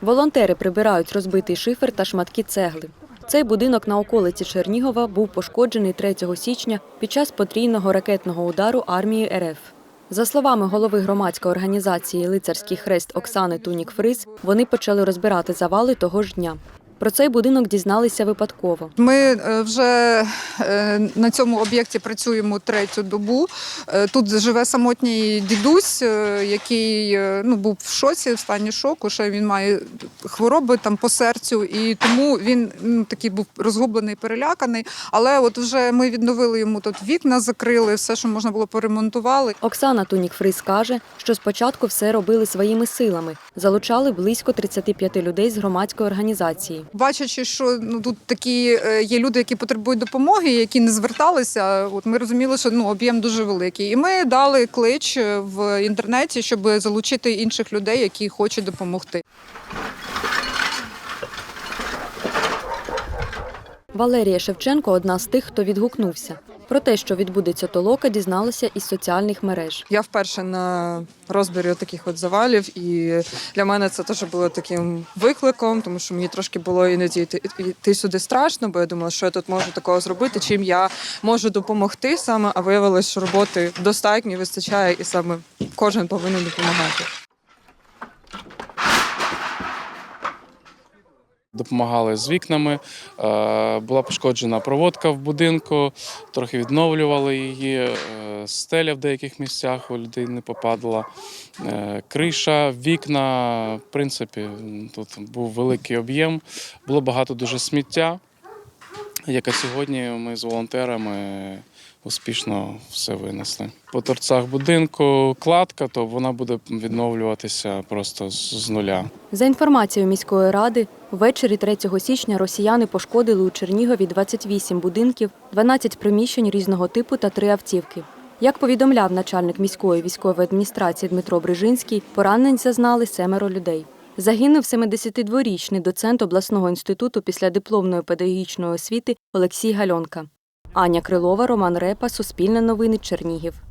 Волонтери прибирають розбитий шифер та шматки цегли. Цей будинок на околиці Чернігова був пошкоджений 3 січня під час потрійного ракетного удару армії РФ. За словами голови громадської організації Лицарський хрест Оксани Тунік Фрис, вони почали розбирати завали того ж дня. Про цей будинок дізналися випадково. Ми е, вже е, на цьому об'єкті працюємо третю добу. Е, Тут живе самотній дідусь, який ну, був в шоці, в стані шоку, що він має хвороби там по серцю, і тому він ну, такий був розгублений, переляканий. Але от вже ми відновили йому тут вікна, закрили, все, що можна було, поремонтували. Оксана Тунік Фрис каже, що спочатку все робили своїми силами, залучали близько 35 людей з громадської організації. Бачачи, що ну тут такі е, є люди, які потребують допомоги, які не зверталися. От ми розуміли, що ну об'єм дуже великий. І ми дали клич е, в інтернеті, щоб залучити інших людей, які хочуть допомогти. Валерія Шевченко одна з тих, хто відгукнувся. Про те, що відбудеться толока, дізналася із соціальних мереж. Я вперше на розбірі таких от завалів, і для мене це теж було таким викликом, тому що мені трошки було іноді йти, сюди страшно, бо я думала, що я тут можу такого зробити, чим я можу допомогти саме, а виявилось, що роботи достатньо вистачає, і саме кожен повинен допомагати. Допомагали з вікнами. Е, Була пошкоджена проводка в будинку, трохи відновлювали її. е, Стеля в деяких місцях у людей не попадала. е, Криша, вікна. В принципі, тут був великий об'єм. Було багато дуже сміття. Яке сьогодні ми з волонтерами успішно все винесли. По торцях будинку кладка, то вона буде відновлюватися просто з нуля. За інформацією міської ради, ввечері 3 січня росіяни пошкодили у Чернігові 28 будинків, 12 приміщень різного типу та три автівки. Як повідомляв начальник міської військової адміністрації Дмитро Брижинський, поранень зазнали семеро людей. Загинув 72-річний доцент обласного інституту після дипломної педагогічної освіти Олексій Гальонка. Аня Крилова, Роман Репа, Суспільне новини, Чернігів.